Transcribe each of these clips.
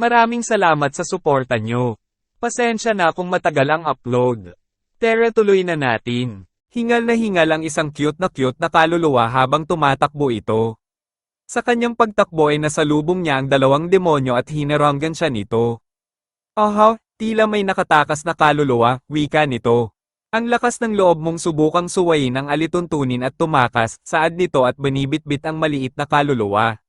Maraming salamat sa suporta nyo. Pasensya na kung matagal ang upload. Tara tuloy na natin. Hingal na hingal ang isang cute na cute na kaluluwa habang tumatakbo ito. Sa kanyang pagtakbo ay nasalubong niya ang dalawang demonyo at hinaranggan siya nito. Aha, tila may nakatakas na kaluluwa, wika nito. Ang lakas ng loob mong subukang suwayin ang alituntunin at tumakas, saad nito at banibit-bit ang maliit na kaluluwa.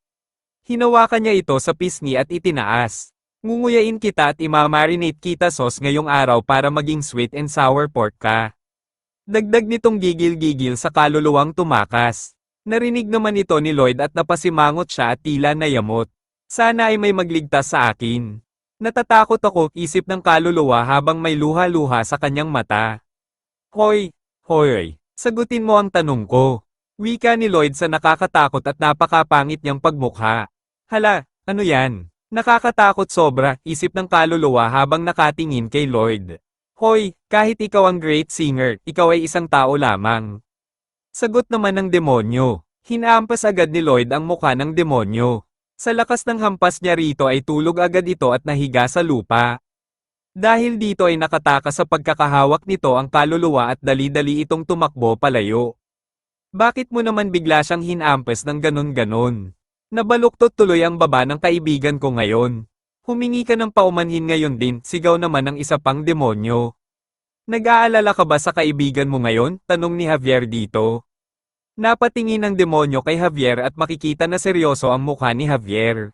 Hinawakan niya ito sa pisngi at itinaas. Ngunguyain kita at imamarinate kita sauce ngayong araw para maging sweet and sour pork ka. Dagdag nitong gigil-gigil sa kaluluwang tumakas. Narinig naman ito ni Lloyd at napasimangot siya at tila nayamot. Sana ay may magligtas sa akin. Natatakot ako, isip ng kaluluwa habang may luha-luha sa kanyang mata. Hoy, hoy, sagutin mo ang tanong ko. Wika ni Lloyd sa nakakatakot at napakapangit niyang pagmukha. Hala, ano yan? Nakakatakot sobra, isip ng kaluluwa habang nakatingin kay Lloyd. Hoy, kahit ikaw ang great singer, ikaw ay isang tao lamang. Sagot naman ng demonyo. Hinaampas agad ni Lloyd ang mukha ng demonyo. Sa lakas ng hampas niya rito ay tulog agad ito at nahiga sa lupa. Dahil dito ay nakatakas sa pagkakahawak nito ang kaluluwa at dali-dali itong tumakbo palayo. Bakit mo naman bigla siyang hinampas ng ganon-ganon? Nabaluktot tuloy ang baba ng kaibigan ko ngayon. Humingi ka ng paumanhin ngayon din, sigaw naman ng isa pang demonyo. Nag-aalala ka ba sa kaibigan mo ngayon? Tanong ni Javier dito. Napatingin ng demonyo kay Javier at makikita na seryoso ang mukha ni Javier.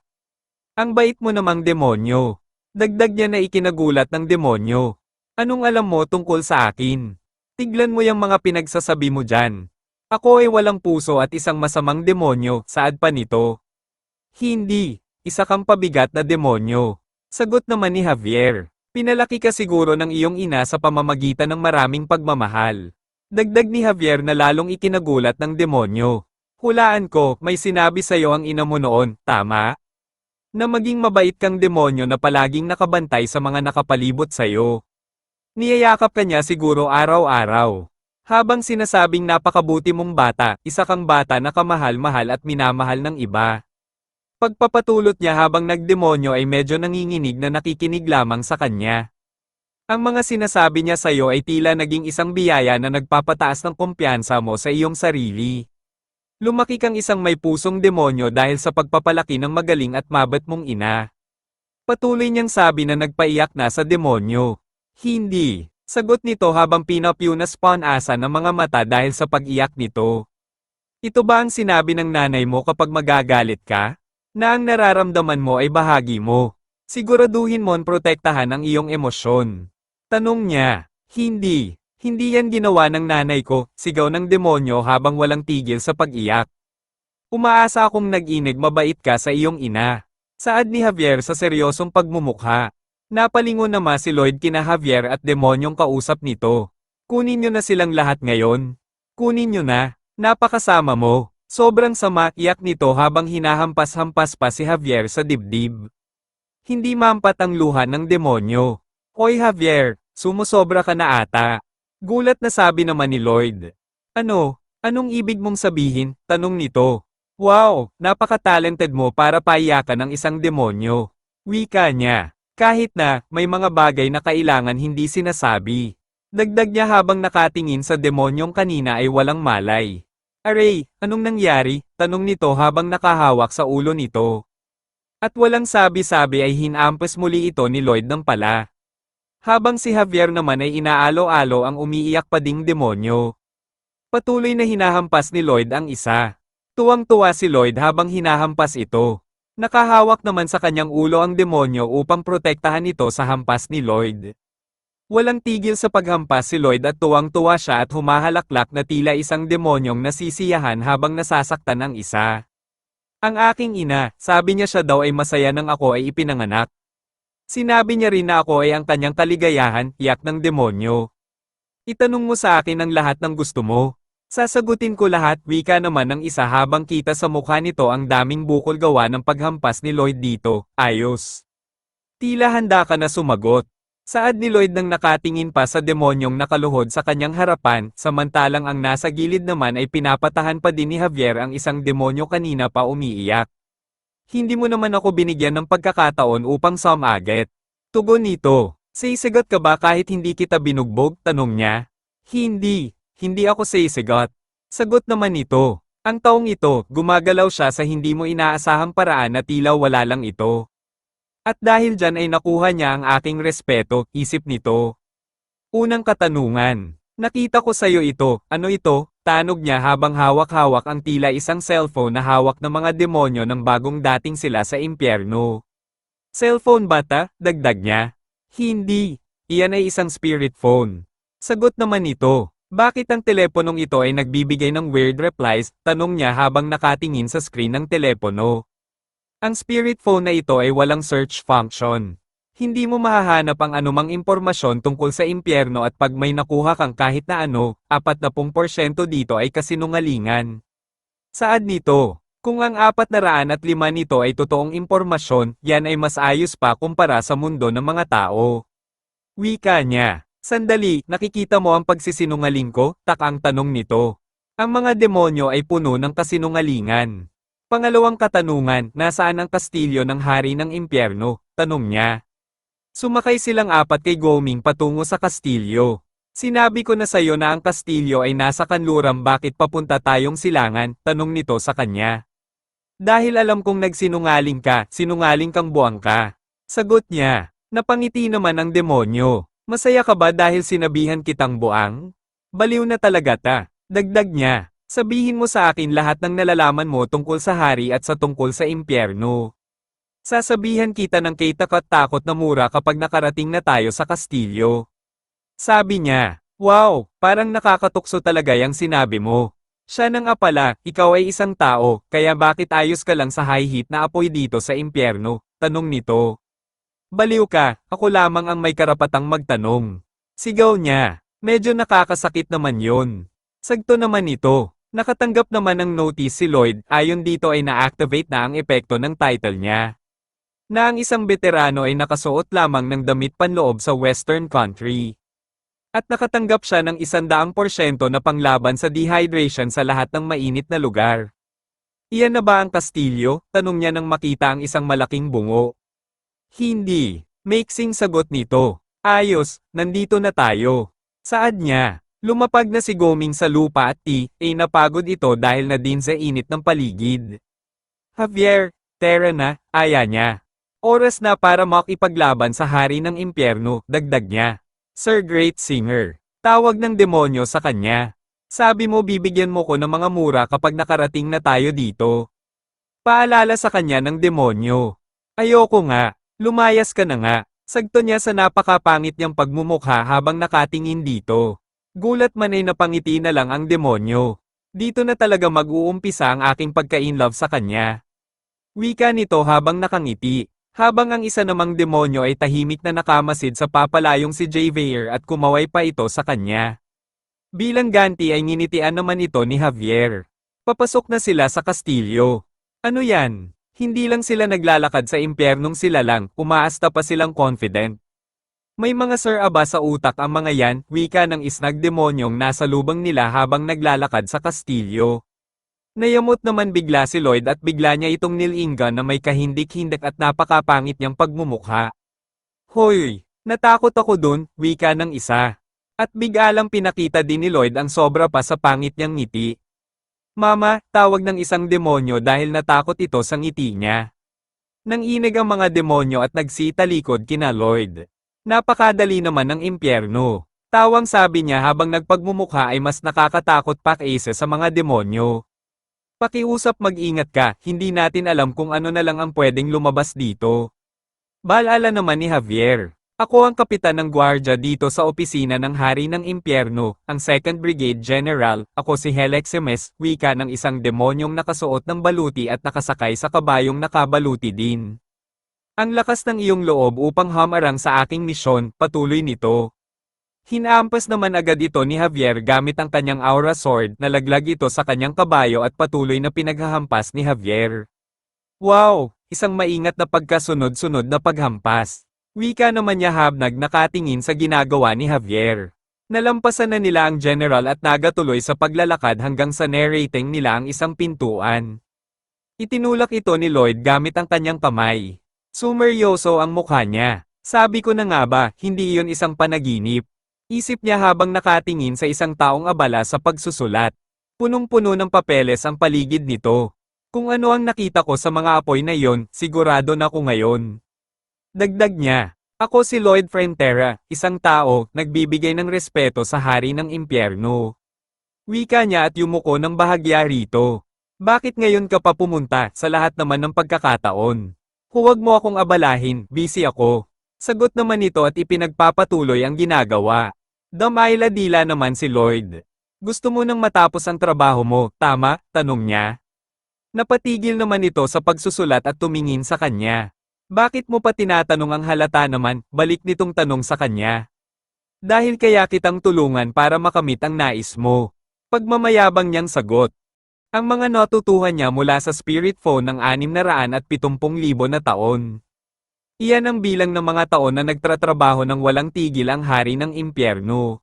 Ang bait mo namang demonyo. Dagdag niya na ikinagulat ng demonyo. Anong alam mo tungkol sa akin? Tiglan mo yung mga pinagsasabi mo dyan. Ako ay walang puso at isang masamang demonyo, saad pa nito. Hindi, isa kang pabigat na demonyo. Sagot naman ni Javier. Pinalaki ka siguro ng iyong ina sa pamamagitan ng maraming pagmamahal. Dagdag ni Javier na lalong ikinagulat ng demonyo. Hulaan ko, may sinabi sa iyo ang ina mo noon, tama? Na maging mabait kang demonyo na palaging nakabantay sa mga nakapalibot sa iyo. Niyayakap ka niya siguro araw-araw. Habang sinasabing napakabuti mong bata, isa kang bata na kamahal-mahal at minamahal ng iba. Pagpapatulot niya habang nagdemonyo ay medyo nanginginig na nakikinig lamang sa kanya. Ang mga sinasabi niya sa iyo ay tila naging isang biyaya na nagpapataas ng kumpiyansa mo sa iyong sarili. Lumaki kang isang may pusong demonyo dahil sa pagpapalaki ng magaling at mabat mong ina. Patuloy niyang sabi na nagpaiyak na sa demonyo. Hindi. Sagot nito habang pinapyunas pa ang asa ng mga mata dahil sa pag-iyak nito. Ito ba ang sinabi ng nanay mo kapag magagalit ka? Na ang nararamdaman mo ay bahagi mo. Siguraduhin mon protektahan ang iyong emosyon. Tanong niya, hindi, hindi yan ginawa ng nanay ko, sigaw ng demonyo habang walang tigil sa pag-iyak. Umaasa akong nag-inig mabait ka sa iyong ina. Saad ni Javier sa seryosong pagmumukha. Napalingon naman si Lloyd kina Javier at demonyong kausap nito. Kunin nyo na silang lahat ngayon. Kunin nyo na, napakasama mo. Sobrang sama iyak nito habang hinahampas-hampas pa si Javier sa dibdib. Hindi mampat ang luha ng demonyo. Oy Javier, sumusobra ka na ata. Gulat na sabi naman ni Lloyd. Ano, anong ibig mong sabihin? Tanong nito. Wow, napaka-talented mo para paiyakan ng isang demonyo. Wika niya. Kahit na, may mga bagay na kailangan hindi sinasabi. Dagdag niya habang nakatingin sa demonyong kanina ay walang malay. Aray, anong nangyari? Tanong nito habang nakahawak sa ulo nito. At walang sabi-sabi ay hinampas muli ito ni Lloyd ng pala. Habang si Javier naman ay inaalo-alo ang umiiyak pa ding demonyo. Patuloy na hinahampas ni Lloyd ang isa. Tuwang-tuwa si Lloyd habang hinahampas ito. Nakahawak naman sa kanyang ulo ang demonyo upang protektahan ito sa hampas ni Lloyd. Walang tigil sa paghampas si Lloyd at tuwang-tuwa siya at humahalaklak na tila isang demonyong nasisiyahan habang nasasaktan ang isa. Ang aking ina, sabi niya siya daw ay masaya nang ako ay ipinanganak. Sinabi niya rin na ako ay ang kanyang kaligayahan, yak ng demonyo. Itanong mo sa akin ang lahat ng gusto mo. Sasagutin ko lahat, wika naman ng isa habang kita sa mukha nito ang daming bukol gawa ng paghampas ni Lloyd dito, ayos. Tila handa ka na sumagot. Saad ni Lloyd nang nakatingin pa sa demonyong nakaluhod sa kanyang harapan, samantalang ang nasa gilid naman ay pinapatahan pa din ni Javier ang isang demonyo kanina pa umiiyak. Hindi mo naman ako binigyan ng pagkakataon upang sumaget. Tugon nito, sisigot ka ba kahit hindi kita binugbog? Tanong niya. Hindi, hindi ako sisigot. Sagot naman nito. Ang taong ito, gumagalaw siya sa hindi mo inaasahang paraan na tila wala lang ito. At dahil dyan ay nakuha niya ang aking respeto, isip nito. Unang katanungan. Nakita ko sa'yo ito, ano ito? Tanog niya habang hawak-hawak ang tila isang cellphone na hawak ng mga demonyo ng bagong dating sila sa impyerno. Cellphone ba ta? Dagdag niya. Hindi. Iyan ay isang spirit phone. Sagot naman ito. Bakit ang teleponong ito ay nagbibigay ng weird replies? Tanong niya habang nakatingin sa screen ng telepono. Ang spirit phone na ito ay walang search function. Hindi mo mahahanap ang anumang impormasyon tungkol sa impyerno at pag may nakuha kang kahit na ano, 40% dito ay kasinungalingan. Saad nito? Kung ang 405 nito ay totoong impormasyon, yan ay mas ayos pa kumpara sa mundo ng mga tao. Wika niya. Sandali, nakikita mo ang pagsisinungaling ko? Tak ang tanong nito. Ang mga demonyo ay puno ng kasinungalingan. Pangalawang katanungan, nasaan ang kastilyo ng hari ng impyerno? Tanong niya. Sumakay silang apat kay Goming patungo sa kastilyo. Sinabi ko na sa'yo na ang kastilyo ay nasa kanluran bakit papunta tayong silangan, tanong nito sa kanya. Dahil alam kong nagsinungaling ka, sinungaling kang buwang ka. Sagot niya, napangiti naman ang demonyo. Masaya ka ba dahil sinabihan kitang buang? Baliw na talaga ta. Dagdag niya, sabihin mo sa akin lahat ng nalalaman mo tungkol sa hari at sa tungkol sa impyerno. Sasabihan kita ng takot na mura kapag nakarating na tayo sa kastilyo. Sabi niya, Wow, parang nakakatukso talaga yung sinabi mo. Siya nang apala, ikaw ay isang tao, kaya bakit ayos ka lang sa high heat na apoy dito sa impyerno? Tanong nito. Baliw ka, ako lamang ang may karapatang magtanong. Sigaw niya, medyo nakakasakit naman yon. Sagto naman ito, nakatanggap naman ng notice si Lloyd, ayon dito ay na-activate na ang epekto ng title niya na ang isang veterano ay nakasuot lamang ng damit panloob sa Western country. At nakatanggap siya ng isandaang porsyento na panglaban sa dehydration sa lahat ng mainit na lugar. Iyan na ba ang kastilyo? Tanong niya nang makita ang isang malaking bungo. Hindi. Maiksing sagot nito. Ayos, nandito na tayo. Saad niya. Lumapag na si Goming sa lupa at ti, ay napagod ito dahil na din sa init ng paligid. Javier, Tera na, aya niya. Oras na para makipaglaban sa hari ng impyerno, dagdag niya. Sir Great Singer. Tawag ng demonyo sa kanya. Sabi mo bibigyan mo ko ng mga mura kapag nakarating na tayo dito. Paalala sa kanya ng demonyo. Ayoko nga, lumayas ka na nga. Sagto niya sa napakapangit niyang pagmumukha habang nakatingin dito. Gulat man ay napangiti na lang ang demonyo. Dito na talaga mag-uumpisa ang aking pagka-inlove sa kanya. Wika nito habang nakangiti. Habang ang isa namang demonyo ay tahimik na nakamasid sa papalayong si Javier at kumaway pa ito sa kanya. Bilang ganti ay nginitian naman ito ni Javier. Papasok na sila sa kastilyo. Ano yan? Hindi lang sila naglalakad sa impyernong sila lang, umaasta pa silang confident. May mga sir aba sa utak ang mga yan, wika ng isnag demonyong nasa lubang nila habang naglalakad sa kastilyo. Nayamot naman bigla si Lloyd at bigla niya itong nilinga na may kahindik-hindik at napakapangit niyang pagmumukha. Hoy, natakot ako dun, wika ng isa. At biglang pinakita din ni Lloyd ang sobra pa sa pangit niyang ngiti. Mama, tawag ng isang demonyo dahil natakot ito sa ngiti niya. Nang inig ang mga demonyo at nagsitalikod kina Lloyd. Napakadali naman ng impyerno. Tawang sabi niya habang nagpagmumukha ay mas nakakatakot pa kaysa sa mga demonyo. Pakiusap mag-ingat ka, hindi natin alam kung ano na lang ang pwedeng lumabas dito. Baalala naman ni Javier. Ako ang kapitan ng gwardya dito sa opisina ng Hari ng Impyerno, ang 2nd Brigade General, ako si Heleximes, wika ng isang demonyong nakasuot ng baluti at nakasakay sa kabayong nakabaluti din. Ang lakas ng iyong loob upang hamarang sa aking misyon, patuloy nito. Hinaampas naman agad ito ni Javier gamit ang kanyang aura sword na laglag ito sa kanyang kabayo at patuloy na pinaghahampas ni Javier. Wow! Isang maingat na pagkasunod-sunod na paghampas. Wika naman niya habnag nakatingin sa ginagawa ni Javier. Nalampasan na nila ang general at nagatuloy sa paglalakad hanggang sa narrating nila ang isang pintuan. Itinulak ito ni Lloyd gamit ang kanyang kamay. Sumeryoso ang mukha niya. Sabi ko na nga ba, hindi iyon isang panaginip. Isip niya habang nakatingin sa isang taong abala sa pagsusulat. Punong-puno ng papeles ang paligid nito. Kung ano ang nakita ko sa mga apoy na iyon, sigurado na ko ngayon. Dagdag niya, ako si Lloyd Frentera, isang tao, nagbibigay ng respeto sa hari ng impyerno. Wika niya at yumuko ng bahagya rito. Bakit ngayon ka pa pumunta sa lahat naman ng pagkakataon? Huwag mo akong abalahin, busy ako. Sagot naman ito at ipinagpapatuloy ang ginagawa. Damayla dila naman si Lloyd. Gusto mo nang matapos ang trabaho mo, tama? Tanong niya. Napatigil naman ito sa pagsusulat at tumingin sa kanya. Bakit mo pa tinatanong ang halata naman, balik nitong tanong sa kanya. Dahil kaya kitang tulungan para makamit ang nais mo. Pagmamayabang niyang sagot. Ang mga natutuhan niya mula sa spirit phone ng 670,000 na taon. Iyan ang bilang ng mga taon na nagtratrabaho ng walang tigil ang hari ng impyerno.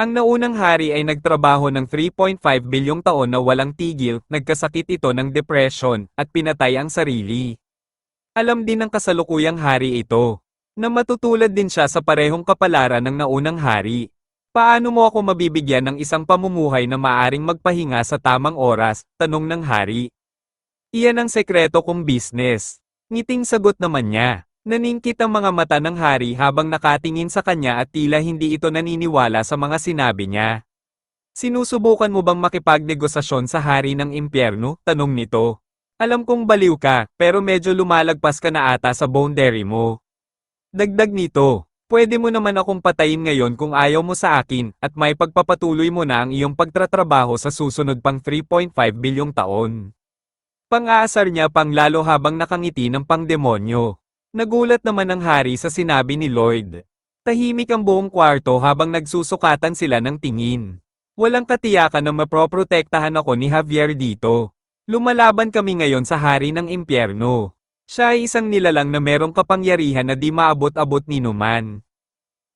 Ang naunang hari ay nagtrabaho ng 3.5 bilyong taon na walang tigil, nagkasakit ito ng depression, at pinatay ang sarili. Alam din ng kasalukuyang hari ito, na matutulad din siya sa parehong kapalaran ng naunang hari. Paano mo ako mabibigyan ng isang pamumuhay na maaring magpahinga sa tamang oras? Tanong ng hari. Iyan ang sekreto kong business. Ngiting sagot naman niya. Naningkit ang mga mata ng hari habang nakatingin sa kanya at tila hindi ito naniniwala sa mga sinabi niya. Sinusubukan mo bang makipagnegosasyon sa hari ng impyerno? Tanong nito. Alam kong baliw ka, pero medyo lumalagpas ka na ata sa boundary mo. Dagdag nito, pwede mo naman akong patayin ngayon kung ayaw mo sa akin, at may pagpapatuloy mo na ang iyong pagtratrabaho sa susunod pang 3.5 bilyong taon. Pang-aasar niya pang lalo habang nakangiti ng pangdemonyo. Nagulat naman ang hari sa sinabi ni Lloyd. Tahimik ang buong kwarto habang nagsusukatan sila ng tingin. Walang katiyakan na maproprotektahan ako ni Javier dito. Lumalaban kami ngayon sa hari ng impyerno. Siya ay isang nilalang na merong kapangyarihan na di maabot-abot ni Numan.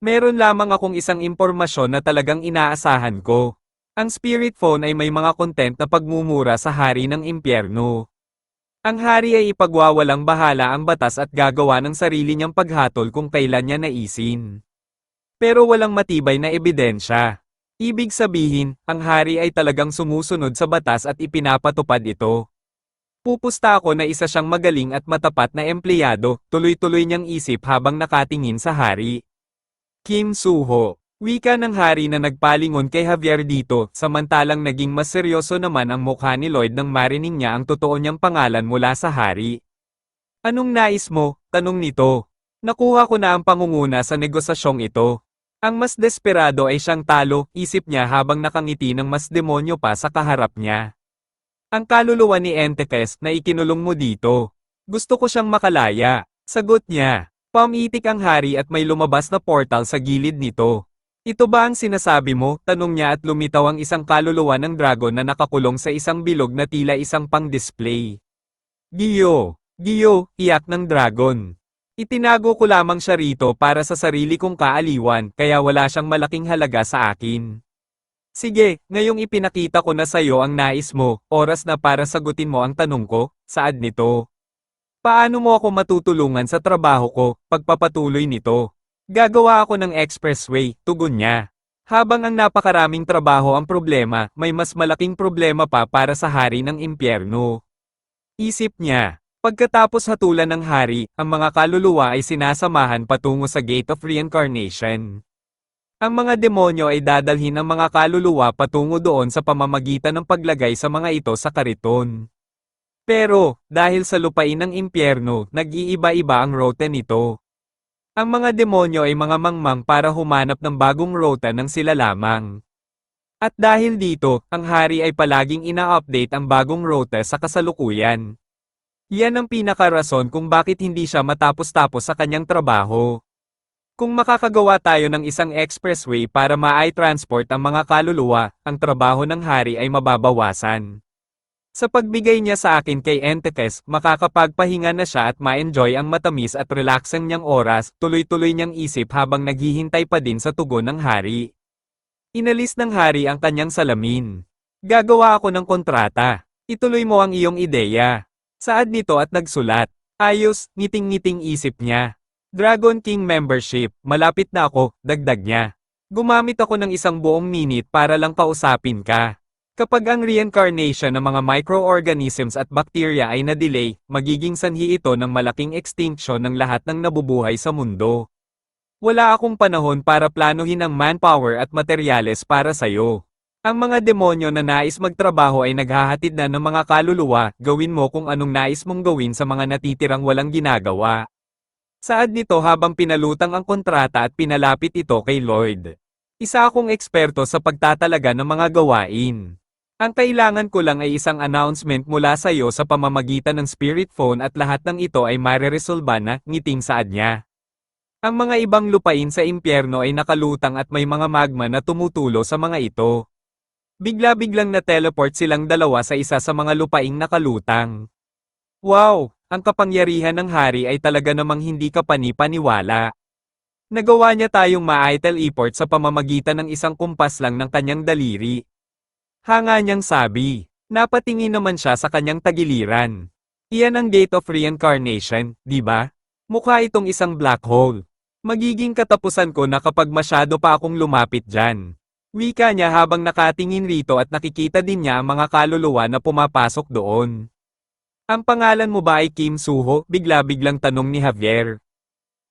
Meron lamang akong isang impormasyon na talagang inaasahan ko. Ang spirit phone ay may mga content na pagmumura sa hari ng impyerno. Ang hari ay ipagwawalang bahala ang batas at gagawa ng sarili niyang paghatol kung kailan niya naisin. Pero walang matibay na ebidensya. Ibig sabihin, ang hari ay talagang sumusunod sa batas at ipinapatupad ito. Pupusta ako na isa siyang magaling at matapat na empleyado, tuloy-tuloy niyang isip habang nakatingin sa hari. Kim Suho, wika ng hari na nagpalingon kay Javier dito, samantalang naging mas seryoso naman ang mukha ni Lloyd nang marining niya ang totoo niyang pangalan mula sa hari. Anong nais mo? Tanong nito. Nakuha ko na ang pangunguna sa negosasyong ito. Ang mas desperado ay siyang talo, isip niya habang nakangiti ng mas demonyo pa sa kaharap niya. Ang kaluluwa ni Entekes na ikinulong mo dito. Gusto ko siyang makalaya. Sagot niya. Pamitik ang hari at may lumabas na portal sa gilid nito. Ito ba ang sinasabi mo? Tanong niya at lumitaw ang isang kaluluwa ng dragon na nakakulong sa isang bilog na tila isang pang-display. Giyo! Giyo! Iyak ng dragon. Itinago ko lamang siya rito para sa sarili kong kaaliwan, kaya wala siyang malaking halaga sa akin. Sige, ngayong ipinakita ko na sa'yo ang nais mo, oras na para sagutin mo ang tanong ko, saad nito. Paano mo ako matutulungan sa trabaho ko, pagpapatuloy nito? Gagawa ako ng expressway, tugon niya. Habang ang napakaraming trabaho ang problema, may mas malaking problema pa para sa hari ng impyerno. Isip niya, pagkatapos hatulan ng hari, ang mga kaluluwa ay sinasamahan patungo sa Gate of Reincarnation. Ang mga demonyo ay dadalhin ang mga kaluluwa patungo doon sa pamamagitan ng paglagay sa mga ito sa kariton. Pero, dahil sa lupain ng impyerno, nag-iiba-iba ang route nito. Ang mga demonyo ay mga mangmang para humanap ng bagong rota ng sila lamang. At dahil dito, ang hari ay palaging ina-update ang bagong rota sa kasalukuyan. Yan ang pinakarason kung bakit hindi siya matapos-tapos sa kanyang trabaho. Kung makakagawa tayo ng isang expressway para ma-transport ang mga kaluluwa, ang trabaho ng hari ay mababawasan. Sa pagbigay niya sa akin kay Entekes, makakapagpahinga na siya at ma-enjoy ang matamis at relaxing niyang oras, tuloy-tuloy niyang isip habang naghihintay pa din sa tugon ng hari. Inalis ng hari ang kanyang salamin. Gagawa ako ng kontrata. Ituloy mo ang iyong ideya. Saad nito at nagsulat. Ayos, ngiting-ngiting isip niya. Dragon King membership, malapit na ako, dagdag niya. Gumamit ako ng isang buong minute para lang kausapin ka. Kapag ang reincarnation ng mga microorganisms at bakterya ay na-delay, magiging sanhi ito ng malaking extinction ng lahat ng nabubuhay sa mundo. Wala akong panahon para planuhin ang manpower at materyales para sa'yo. Ang mga demonyo na nais magtrabaho ay naghahatid na ng mga kaluluwa, gawin mo kung anong nais mong gawin sa mga natitirang walang ginagawa. Saad nito habang pinalutang ang kontrata at pinalapit ito kay Lloyd. Isa akong eksperto sa pagtatalaga ng mga gawain. Ang kailangan ko lang ay isang announcement mula sa iyo sa pamamagitan ng spirit phone at lahat ng ito ay mareresolba na, ngiting saad niya. Ang mga ibang lupain sa impyerno ay nakalutang at may mga magma na tumutulo sa mga ito. Bigla-biglang na-teleport silang dalawa sa isa sa mga lupaing nakalutang. Wow! Ang kapangyarihan ng hari ay talaga namang hindi ka panipaniwala. Nagawa niya tayong ma-teleport sa pamamagitan ng isang kumpas lang ng kanyang daliri. Hanga niyang sabi. Napatingin naman siya sa kanyang tagiliran. Iyan ang Gate of Reincarnation, di ba? Mukha itong isang black hole. Magiging katapusan ko na kapag masyado pa akong lumapit dyan. Wika niya habang nakatingin rito at nakikita din niya ang mga kaluluwa na pumapasok doon. Ang pangalan mo ba ay Kim Suho? Bigla-biglang tanong ni Javier.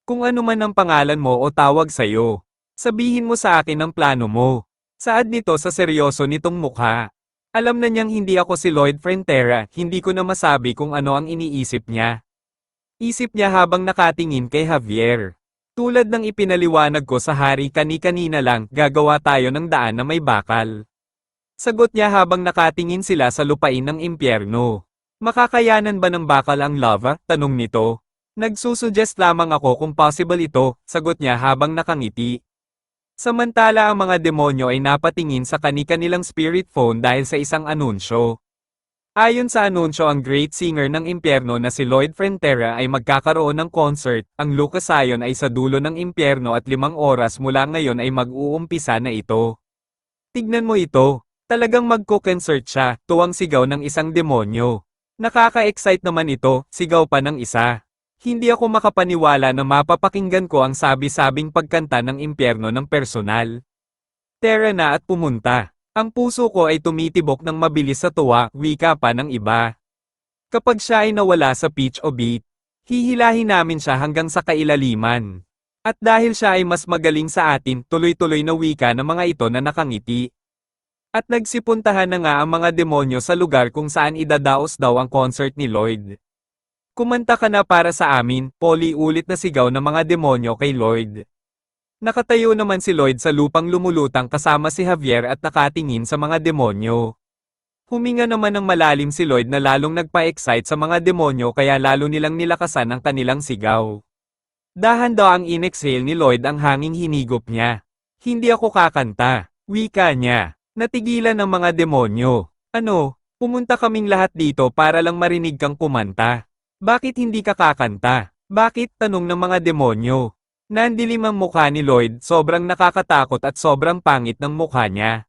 Kung ano man ang pangalan mo o tawag sa'yo, sabihin mo sa akin ang plano mo. Saad nito sa seryoso nitong mukha. Alam na niyang hindi ako si Lloyd Frontera, hindi ko na masabi kung ano ang iniisip niya. Isip niya habang nakatingin kay Javier. Tulad ng ipinaliwanag ko sa hari kani-kanina lang, gagawa tayo ng daan na may bakal. Sagot niya habang nakatingin sila sa lupain ng impyerno. Makakayanan ba ng bakal ang lava? Tanong nito. Nagsusuggest lamang ako kung possible ito, sagot niya habang nakangiti. Samantala ang mga demonyo ay napatingin sa kani-kanilang spirit phone dahil sa isang anunsyo. Ayon sa anunsyo ang great singer ng impyerno na si Lloyd Frontera ay magkakaroon ng concert, ang Lucasayon ay sa dulo ng impyerno at limang oras mula ngayon ay mag-uumpisa na ito. Tignan mo ito, talagang magko-concert siya, tuwang sigaw ng isang demonyo. Nakaka-excite naman ito, sigaw pa ng isa. Hindi ako makapaniwala na mapapakinggan ko ang sabi-sabing pagkanta ng impyerno ng personal. Tera na at pumunta. Ang puso ko ay tumitibok ng mabilis sa tuwa, wika pa ng iba. Kapag siya ay nawala sa pitch o beat, hihilahin namin siya hanggang sa kailaliman. At dahil siya ay mas magaling sa atin, tuloy-tuloy na wika ng mga ito na nakangiti. At nagsipuntahan na nga ang mga demonyo sa lugar kung saan idadaos daw ang concert ni Lloyd. Kumanta ka na para sa amin, Polly ulit na sigaw ng mga demonyo kay Lloyd. Nakatayo naman si Lloyd sa lupang lumulutang kasama si Javier at nakatingin sa mga demonyo. Huminga naman ng malalim si Lloyd na lalong nagpa-excite sa mga demonyo kaya lalo nilang nilakasan ang kanilang sigaw. Dahan daw ang inexhale ni Lloyd ang hanging hinigop niya. Hindi ako kakanta, wika niya. Natigilan ng mga demonyo. Ano, pumunta kaming lahat dito para lang marinig kang kumanta. Bakit hindi ka kakanta? Bakit? Tanong ng mga demonyo. Nandilim ang mukha ni Lloyd, sobrang nakakatakot at sobrang pangit ng mukha niya.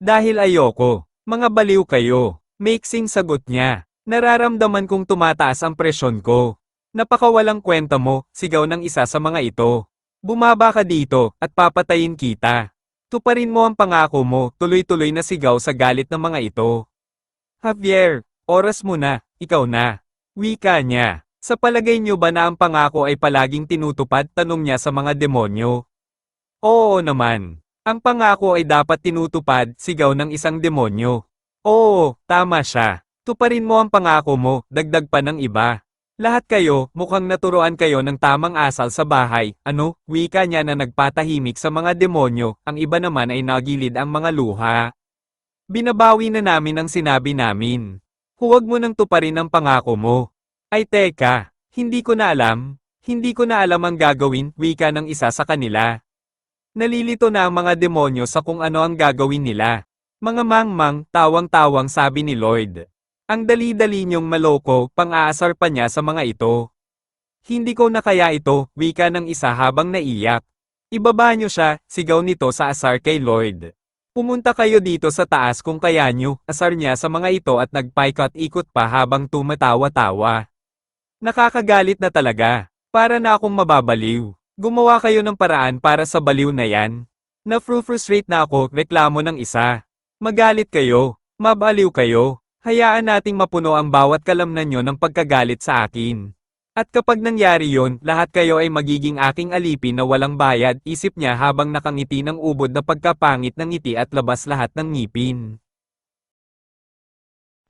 Dahil ayoko, mga baliw kayo. Mixing sagot niya. Nararamdaman kong tumataas ang presyon ko. Napakawalang kwenta mo, sigaw ng isa sa mga ito. Bumaba ka dito, at papatayin kita. Tuparin mo ang pangako mo, tuloy-tuloy na sigaw sa galit ng mga ito. Javier, oras mo na, ikaw na. Wika niya. Sa palagay niyo ba na ang pangako ay palaging tinutupad? Tanong niya sa mga demonyo. Oo naman. Ang pangako ay dapat tinutupad, sigaw ng isang demonyo. Oo, tama siya. Tuparin mo ang pangako mo, dagdag pa ng iba. Lahat kayo, mukhang naturoan kayo ng tamang asal sa bahay, ano, wika niya na nagpatahimik sa mga demonyo, ang iba naman ay nagilid ang mga luha. Binabawi na namin ang sinabi namin. Huwag mo nang tuparin ang pangako mo. Ay teka, hindi ko na alam, hindi ko na alam ang gagawin, wika ng isa sa kanila. Nalilito na ang mga demonyo sa kung ano ang gagawin nila. Mga mangmang, tawang-tawang sabi ni Lloyd. Ang dali-dali niyong maloko, pang-aasar pa niya sa mga ito. Hindi ko na kaya ito, wika ng isa habang naiyak. Ibaba niyo siya, sigaw nito sa asar kay Lloyd. Pumunta kayo dito sa taas kung kaya nyo, asar niya sa mga ito at nagpaikot-ikot pa habang tumatawa-tawa. Nakakagalit na talaga. Para na akong mababaliw. Gumawa kayo ng paraan para sa baliw na yan. Na-frustrate na ako, reklamo ng isa. Magalit kayo. Mabaliw kayo. Hayaan nating mapuno ang bawat kalamnan nyo ng pagkagalit sa akin. At kapag nangyari yon, lahat kayo ay magiging aking alipin na walang bayad, isip niya habang nakangiti ng ubod na pagkapangit ng ngiti at labas lahat ng ngipin.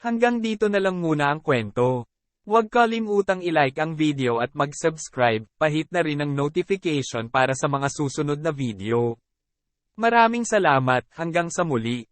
Hanggang dito na lang muna ang kwento. Huwag kalimutang i-like ang video at mag-subscribe, pahit na rin ang notification para sa mga susunod na video. Maraming salamat, hanggang sa muli.